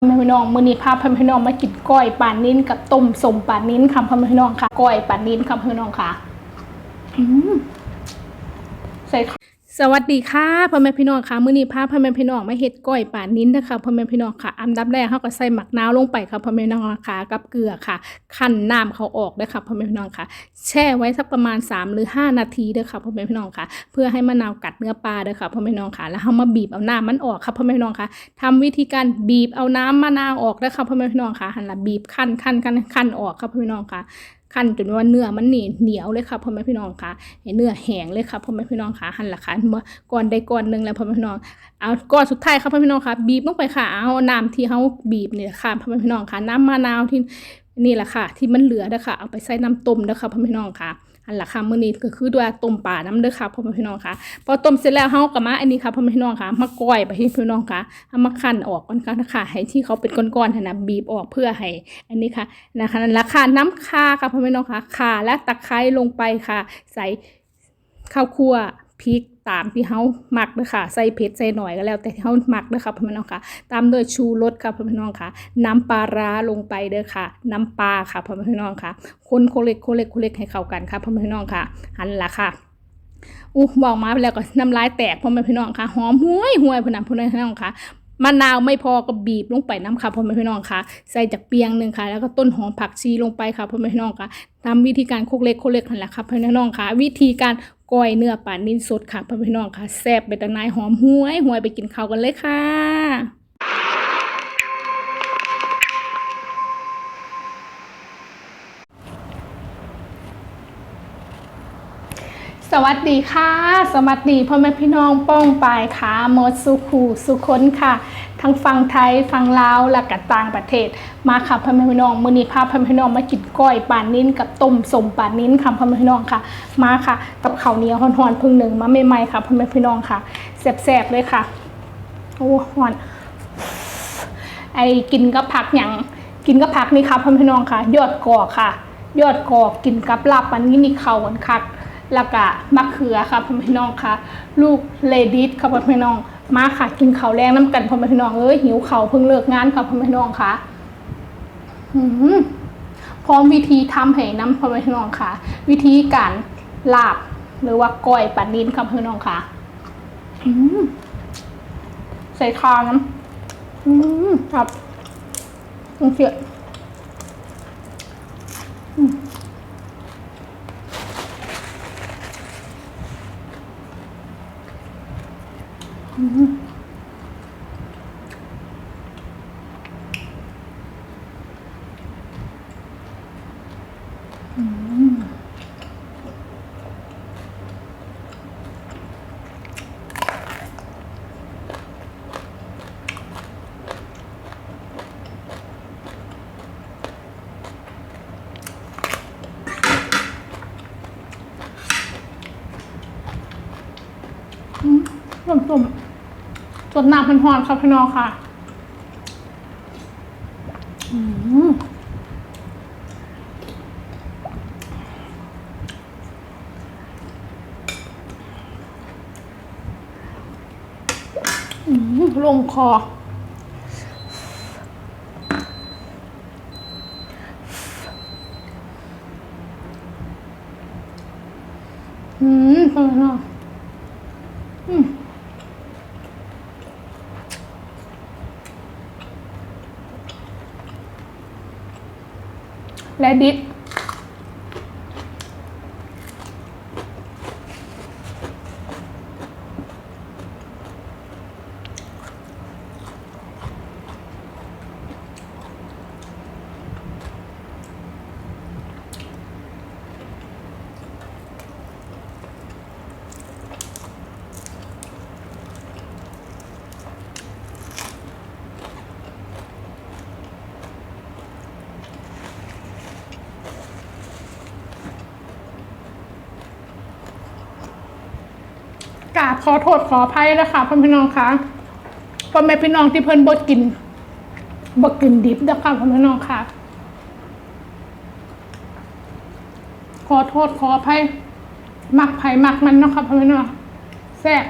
พ่อแม่พี่น้องมื้อนี้พาพ่อแม่พี่น้องมากินก้อยปลานิ้นกับต้มสมปลานิ้นค่ะพ่อแม่พี่น้องค่ะก้อยปลานิ้นค่ะพ่อแม่พี่น้องค่ะอืมใส่ สวัสดีค่ะพ่อแม่พี่น้องค่ะมื้อนี้พาพ่อแม่พี่น้องมาเฮ็ดก้อยปลานิ้นนะคะพ่อแม่พี่น้องค่ะ อันดับแรกเฮาก็ใส่หมักนาวลงไปค่ะพ่อแม่พี่น้องค่ะกับเกลือค่ะคั่นน้ำเขาออกด้ค่ะพ่อแม่พี่น้องค่ะ แช่ไว้สักประมาณ 3 หรือ 5 นาทีเด้อค่ะพ่อแม่พี่น้องค่ะ เพื่อให้มะนาวกัดเนื้อปลาเด้อค่ะพ่อแม่พี่น้องค่ะ แล้วเฮามาบีบเอาน้ำมันออกค่ะพ่อแม่พี่น้องค่ะทำวิธีการบีบเอาน้ำมะนาวออกเด้อค่ะพ่อแม่พี่น้องค่ะหันละบีบคั่นคั่นคั่นคั่นออกค่ะพ่อแม่พี่น้องค่ะ ขั้นจนว่าเนื้อมันเหนียเหนียวเลยค่ะพ่อแม่พี่น้องค่ะเนื้อแห้งเลยค่ะพ่อแม่พี่น้องค่ะหันละค่ะเมื่อก่อนได้ก่อนหนึ่งแล้วพ่อแม่พี่น้องเอาก้อนสุดท้ายค่ะพ่อแม่พี่น้องค่ะบีบลงไปค่ะเอาน้ำที่เขาบีบเนี่ยค่ะพ่อแม่พี่น้องค่ะน้ำมะนาวที่นี่แหละค่ะ ที่มันเหลือนะคะเอาไปใส่น้ำต้มนะคะพ่อแม่พี่น้องค่ะ อันละค่ะมื้อนี้ก็คือด้วยต้มปลาน้ำเด้อค่ะพ่อแม่พี่น้องค่ะพอต้มเสร็จแล้วเฮาก็มาอันนี้ค่ะพ่อแม่พี่น้องค่ะมาก้อยไปให้พี่น้องค่ะเอามาคั่นออกก่อนค่ะนะคะให้ที่เขาเป็นก้อนๆนะบีบออกเพื่อให้อันนี้ค่ะนะคะนั่นราคาน้ำคาค่ะพ่อแม่พี่น้องค่ะข่าและตะไคร้ลงไปค่ะ ใส่ข้าวคั่วพริก ตามที่เฮาหมักเด้อค่ะใส่เผ็ดใส่หน่อยก็แล้ว แต่ที่เฮาหมักเด้อค่ะพ่อแม่พี่น้องค่ะ ตามด้วยชูรสค่ะพ่อแม่พี่น้องค่ะ น้ำปลาร้าลงไปเด้อค่ะ น้ำปลาค่ะพ่อแม่พี่น้องค่ะ คนโคเล็กโคเล็กโคเล็กให้เข้ากันค่ะพ่อแม่พี่น้องค่ะหันละค่ะอู้บอกมาไปแล้วก็น้ำลายแตกพ่อแม่พี่น้องค่ะหอมห้วยห้วยพ่อน้ำพ่อแม่พี่น้องค่ะ มะนาวไม่พอก็บีบลงไปน้ำค่ะพ่อแม่พี่น้องค่ะ ใส่จากเปียงหนึ่งค่ะ แล้วก็ต้นหอมผักชีลงไปค่ะพ่อแม่พี่น้องค่ะตามวิธีการโคกเล็กโคกเล็กหันและค่ะพ่อแม่พี่น้องค่ะ วิธีการก้อยเนื้อป่านินสดค่ะพ่อแม่พี่น้องค่ะแซ่บเบตะนายหอมห้วยห้วยไปกินข้าวกันเลยค่ะ สวัสดีค่ะ สวัสดีพ่อแม่พี่น้องป้องปายค่ะมดสุขูสุคนค่ะ ทั้งฝั่งไทยฝั่งลาวและก็ต่างประเทศ มาค่ะพ่อแม่พี่น้องมือนี้พาพ่อแม่พี่น้องมากินก้อยปานนิ้นกับต้มสมปานนิ้นค่ะพ่อแม่พี่น้องค่ะ มาค่ะ กับข้าวเหนียวฮ้อนๆพึ่งหนึ่งมาใหม่ๆค่ะพ่อแม่พี่น้องค่ะแซ่บๆเลยค่ะโอ้ฮ้อนไอ้กินกับผักอย่างกินกับผักนี่ค่ะพ่อแม่พี่น้องค่ะ ยอดกอกค่ะ ยอดกอกกินกับลาบปันนี่นี่เข้ากันคัก แล้วก็มะเขือค่ะพ่อแม่น้องค่ะ ลูกเลดิสค่ะพ่อแม่น้อง มาค่ะกินข้าวแรงน้ำกันพ่อแม่น้องเอ้ยหิวข้าวเพิ่งเลิกงานค่ะพ่อแม่น้องค่ะพร้อมวิธีทำให้น้ำพ่อแม่น้องค่ะ วิธีการลาบหรือว่าก้อยปันนินค่ะพ่อแม่น้องค่ะใส่ทางน้ำอืมครับอเคอืม ต้มต้ม สดน้ำเป็นหอนครับพี่น้องค่ะลงคอ อืมพี่น้องม และดิส กราบขอโทษขออภัยนะคะพ่อพี่น้องคะพ่อแม่พี่น้องที่เพิ่นบดกินบดกินดิบนะคะพ่อพี่น้องค่ะขอโทษขออภัยมักไผ่มักมันเนาะค่ะพ่อพี่น้องแซ่บ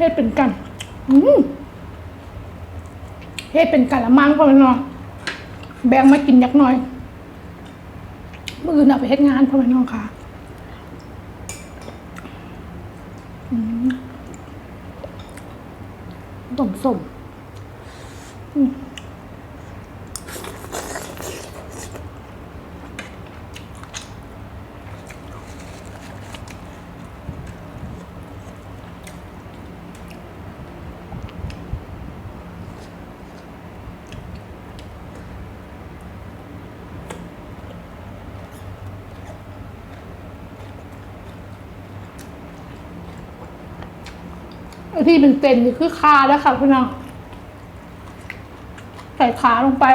เฮ็ดเป็นกันอืมเฮ็ดเป็นกันละมังพ่อแม่น้องแบ่งมากินยักน้อยมืออื่นเอาไปเฮ็ดงานพ่อแม่น้องค่ะอืมต้มส้มอืม ไอ้ที่เป็นเต็นนี่คือคาแล้วค่ะพี่น้องใส่ขาลงไป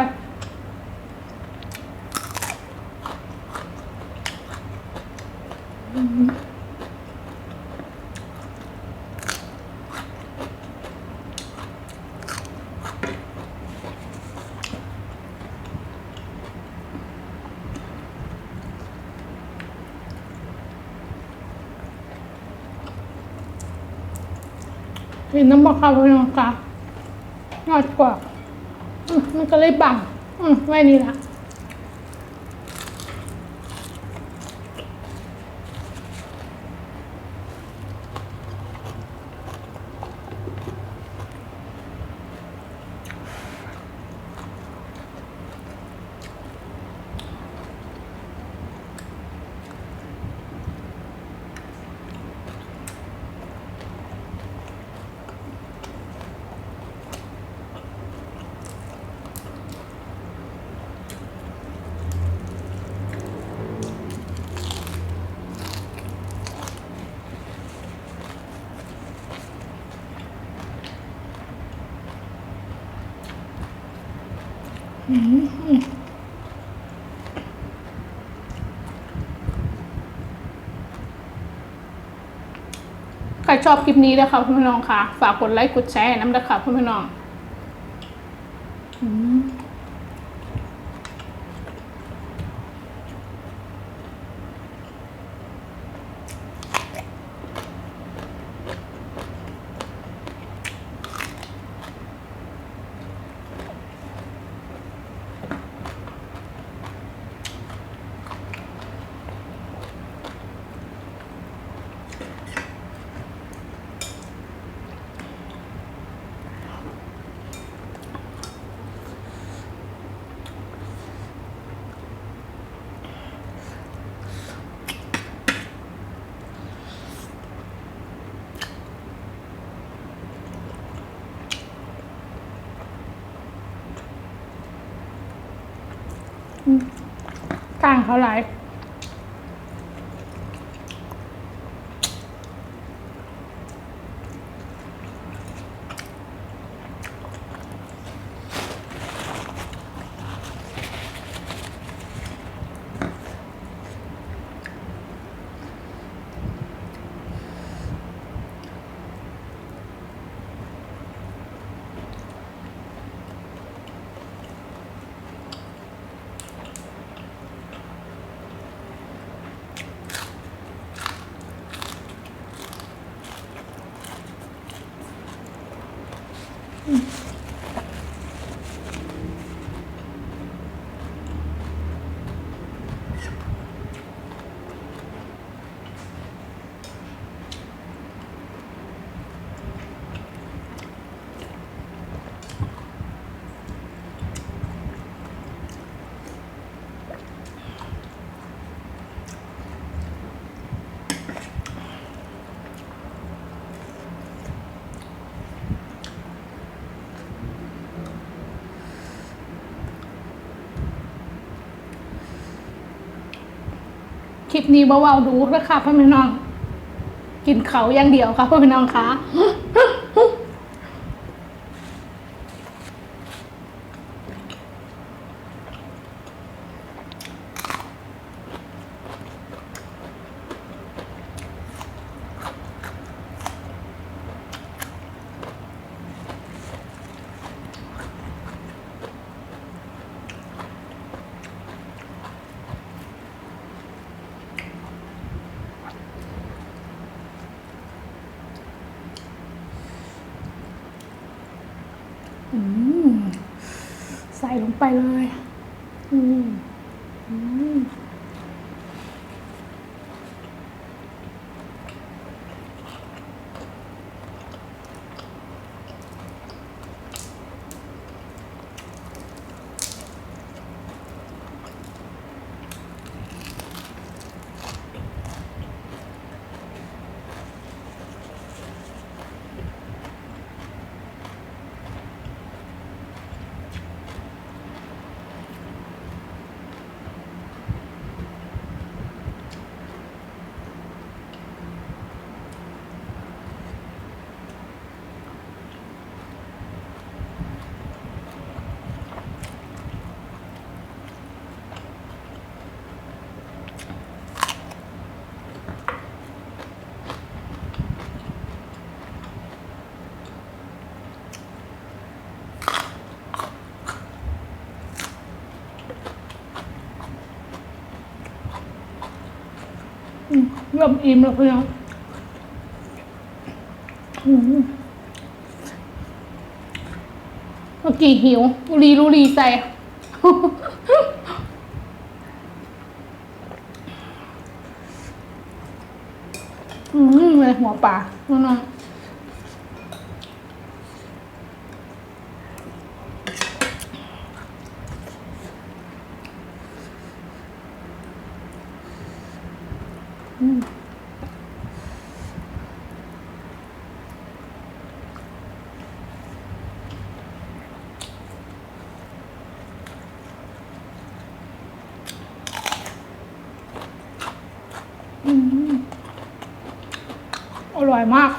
เห็นน้ำมะขามน้องค่ะยอดกว่าอืมมันก็เลยบังอืมไว้นี่ละ ใครชอบคลิปนี้นะคะพี่น้องค่ะ ฝากกดไลค์กดแชร์น้ำนะคะพี่น้อง างเขาหลา Hmm. คลิปนี้เบาๆดูนะคะพ่อแม่น้อง กินเขาอย่างเดียวค่ะพ่อแม่น้องคะ ลงไปเลย อืมอืมอืม เริ่มอิ่มแล้วเพื่อนอืมเมื่อกี้หิวรูรีรู้รีใจ อืมเลยหัวปลาน้อง อร่อยมาก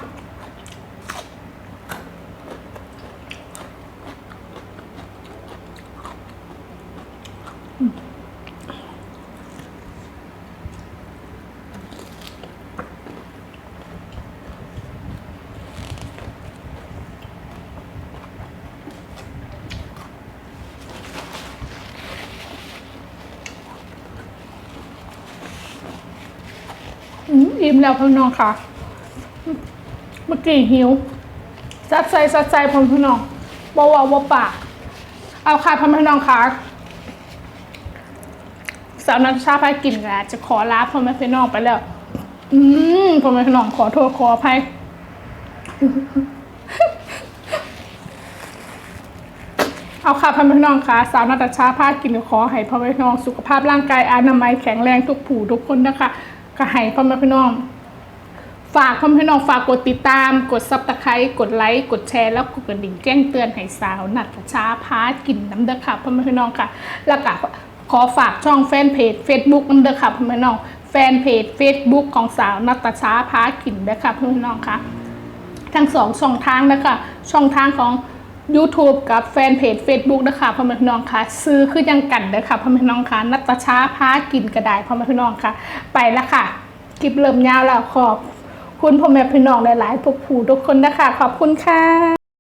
อิ่มแล้วพี่น้องค่ะ เมื่อกี้หิวซัดใจซัดใจพ่พี่น้องบวาว่าปาก เอาค่ะพี่น้องค่ะสาวนักชาพายกินกันจะขอลาพ่อแม่พี่น้องไปแล้ว อืมพ่อแม่พี่น้องขอโทษขออภัยเอาค่ะพ่อแม่พี่น้องค่ะสาวนาตาชาพากินขอให้พ่อแม่พี่น้องสุขภาพร่างกายอนามัยแข็งแรงทุกผู้ทุกคนนะคะ ก็ให้พ่อแม่พี่น้อง ฝากพ่อแม่พี่น้องฝากกดติดตาม กดซับตะไคร้กดไลค์กดแชร์แล้วกดกระดิ่งแจ้งเตือนให้สาวนัตชาพากินน้ำเด้อค่ะพ่อแม่พี่น้องค่ะ แล้วก็ขอฝากช่องแฟนเพจ Facebook น้ำเด้อค่ะพ่อแม่พี่น้องแฟนเพจ Facebook ของสาวนัตชาพากินเด้อค่ะพ่อแม่พี่น้องค่ะ ทั้งสองช่องทางนะคะช่องทางของ YouTube กับแฟนเพจ Facebook นะคะพ่อแม่พี่น้องค่ะ ซื้อคือยังกันเด้อค่ะพ่อแม่พี่น้องค่ะนัตชาพากินกระไดพ่อแม่พี่น้องค่ะ ไปแล้วค่ะคลิปเริ่มยาวแล้วขอบคุณพ่อแม่พี่น้องหลายๆพวกผู้ทุกคนนะคะ ขอบคุณค่ะ